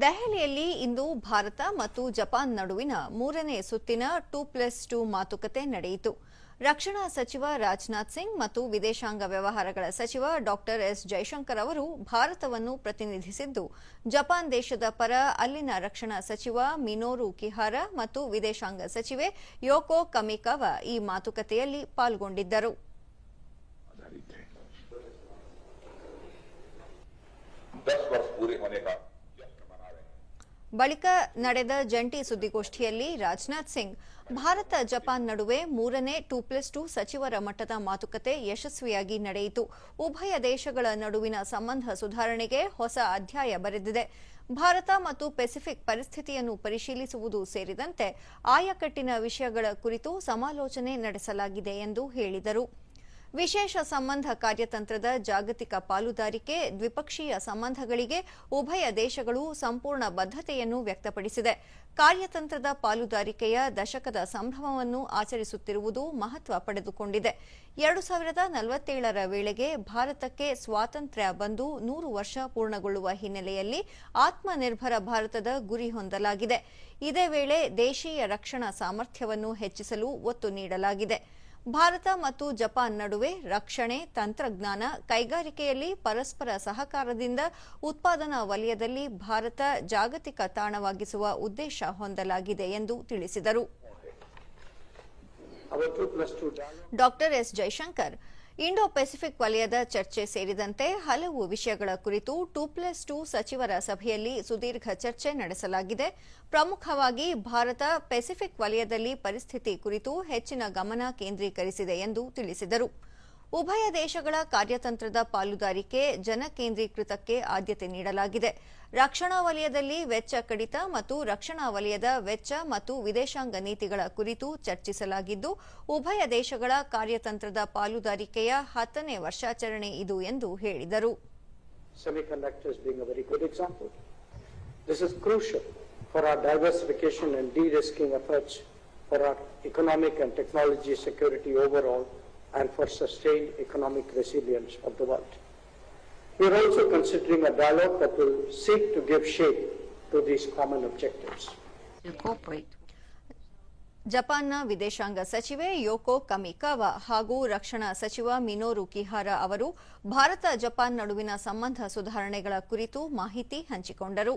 ದೆಹಲಿಯಲ್ಲಿ ಇಂದು ಭಾರತ ಮತ್ತು ಜಪಾನ್ ನಡುವಿನ ಮೂರನೇ ಸುತ್ತಿನ ಟೂ ಪ್ಲಸ್ ಟೂ ಮಾತುಕತೆ ನಡೆಯಿತು. ರಕ್ಷಣಾ ಸಚಿವ ರಾಜನಾಥ್ ಸಿಂಗ್ ಮತ್ತು ವಿದೇಶಾಂಗ ವ್ಯವಹಾರಗಳ ಸಚಿವ ಡಾಕ್ಟರ್ ಎಸ್ ಜೈಶಂಕರ್ ಅವರು ಭಾರತವನ್ನು ಪ್ರತಿನಿಧಿಸಿದ್ದು, ಜಪಾನ್ ದೇಶದ ಪರ ಅಲ್ಲಿನ ರಕ್ಷಣಾ ಸಚಿವ ಮಿನೋರು ಕಿಹಾರ ಮತ್ತು ವಿದೇಶಾಂಗ ಸಚಿವೆ ಯೋಕೋ ಕಮಿಕವ ಈ ಮಾತುಕತೆಯಲ್ಲಿ ಪಾಲ್ಗೊಂಡಿದ್ದರು. ಬಳಿಕ ನಡೆದ ಜಂಟಿ ಸುದ್ದಿಗೋಷ್ಠಿಯಲ್ಲಿ ರಾಜನಾಥ್ ಸಿಂಗ್, ಭಾರತ ಜಪಾನ್ ನಡುವೆ ಮೂರನೇ ಟೂ ಪ್ಲಸ್ ಟೂ ಸಚಿವರ ಮಟ್ಟದ ಮಾತುಕತೆ ಯಶಸ್ವಿಯಾಗಿ ನಡೆಯಿತು. ಉಭಯ ದೇಶಗಳ ನಡುವಿನ ಸಂಬಂಧ ಸುಧಾರಣೆಗೆ ಹೊಸ ಅಧ್ಯಾಯ ಬರೆದಿದೆ. ಭಾರತ ಮತ್ತು ಪೆಸಿಫಿಕ್ ಪರಿಸ್ಥಿತಿಯನ್ನು ಪರಿಶೀಲಿಸುವುದು ಸೇರಿದಂತೆ ಆಯಕಟ್ಟಿನ ವಿಷಯಗಳ ಕುರಿತು ಸಮಾಲೋಚನೆ ನಡೆಸಲಾಗಿದೆ ಎಂದು ಹೇಳಿದರು. ವಿಶೇಷ ಸಂಬಂಧ ಕಾರ್ಯತಂತ್ರದ ಜಾಗತಿಕ ಪಾಲುದಾರಿಕೆ ದ್ವಿಪಕ್ಷೀಯ ಸಂಬಂಧಗಳಿಗೆ ಉಭಯ ದೇಶಗಳು ಸಂಪೂರ್ಣ ಬದ್ಧತೆಯನ್ನು ವ್ಯಕ್ತಪಡಿಸಿದೆ. ಕಾರ್ಯತಂತ್ರದ ಪಾಲುದಾರಿಕೆಯ ದಶಕದ ಸಂಭ್ರಮವನ್ನು ಆಚರಿಸುತ್ತಿರುವುದು ಮಹತ್ವ ಪಡೆದುಕೊಂಡಿದೆ. ಎರಡು ಸಾವಿರದ ನಲವತ್ತೇಳರ ವೇಳೆಗೆ ಭಾರತಕ್ಕೆ ಸ್ವಾತಂತ್ರ್ಯ ಬಂದು ನೂರು ವರ್ಷ ಪೂರ್ಣಗೊಳ್ಳುವ ಹಿನ್ನೆಲೆಯಲ್ಲಿ ಆತ್ಮನಿರ್ಭರ ಭಾರತದ ಗುರಿ ಹೊಂದಲಾಗಿದೆ. ಇದೇ ವೇಳೆ ದೇಶೀಯ ರಕ್ಷಣಾ ಸಾಮರ್ಥ್ಯವನ್ನು ಹೆಚ್ಚಿಸಲು ಒತ್ತು ನೀಡಲಾಗಿದೆ. ಭಾರತ ಮತ್ತು ಜಪಾನ್ ನಡುವೆ ರಕ್ಷಣೆ ತಂತ್ರಜ್ಞಾನ ಕೈಗಾರಿಕೆಯಲ್ಲಿ ಪರಸ್ಪರ ಸಹಕಾರದಿಂದ ಉತ್ಪಾದನಾ ವಲಯದಲ್ಲಿ ಭಾರತ ಜಾಗತಿಕ ತಾಣವಾಗಿಸುವ ಉದ್ದೇಶ ಹೊಂದಲಾಗಿದೆ ಎಂದು ತಿಳಿಸಿದರು. Our 2 2 doctor S. Jaishankar Indo Pacific ವಲಯದ ಚರ್ಚೆ ಸೇರಿದಂತೆ ಹಲವು ವಿಷಯಗಳ ಕುರಿತು ಟೂ ಪ್ಲಸ್ ಟೂ ಸಚಿವರ ಸಭೆಯಲ್ಲಿ ಸುದೀರ್ಘ ಚರ್ಚೆ ನಡೆಸಲಾಗಿದೆ. ಪ್ರಮುಖವಾಗಿ ಭಾರತ ಪೆಸಿಫಿಕ್ ವಲಯದಲ್ಲಿ ಪರಿಸ್ಥಿತಿ ಕುರಿತು ಹೆಚ್ಚಿನ ಗಮನ ಕೇಂದ್ರೀಕರಿಸಿದೆ ಎಂದು ತಿಳಿಸಿದರು. ಉಭಯ ದೇಶಗಳ ಕಾರ್ಯತಂತ್ರದ ಪಾಲುದಾರಿಕೆ ಜನಕೇಂದ್ರೀಕೃತಕ್ಕೆ ಆದ್ಯತೆ ನೀಡಲಾಗಿದೆ ರಕ್ಷಣಾ ವಲಯದಲ್ಲಿ ವೆಚ್ಚ ಕಡಿತ ಮತ್ತು ರಕ್ಷಣಾ ವಲಯದ ವೆಚ್ಚ ಮತ್ತು ವಿದೇಶಾಂಗ ನೀತಿಗಳ ಕುರಿತು ಚರ್ಚಿಸಲಾಗಿದ್ದು ಉಭಯ ದೇಶಗಳ ಕಾರ್ಯತಂತ್ರದ ಪಾಲುದಾರಿಕೆಯ ಹತ್ತನೇ ವರ್ಷಾಚರಣೆ ಇದು ಎಂದು ಹೇಳಿದರು for our economic and technology security overall, and for sustained economic resilience of the world. We are also considering a dialogue that will seek to give shape to these common objectives. ಜಪಾನ್ನ ವಿದೇಶಾಂಗ ಸಚಿವೆ ಯೋಕೋ ಕಮಿಕಾವ ಹಾಗೂ ರಕ್ಷಣಾ ಸಚಿವ ಮಿನೋರು ಕಿಹಾರ ಅವರು Bharat Japan ನಡುವಿನ ಸಂಬಂಧ ಸುಧಾರಣೆಗಳ ಕುರಿತು ಮಾಹಿತಿ ಹಂಚಿಕೊಂಡರು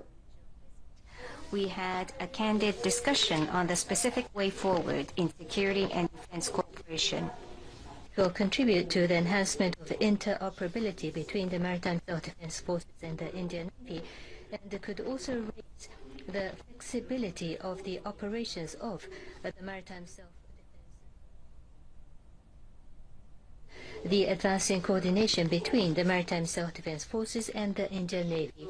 we had a candid discussion on the specific way forward in security and defense cooperation. Will contribute to the enhancement of interoperability between the Maritime Self-Defense Forces and the Indian Navy, and could also raise the flexibility of the operations of the Maritime Self-Defense. The advancing coordination between the Maritime Self-Defense Forces and the Indian Navy.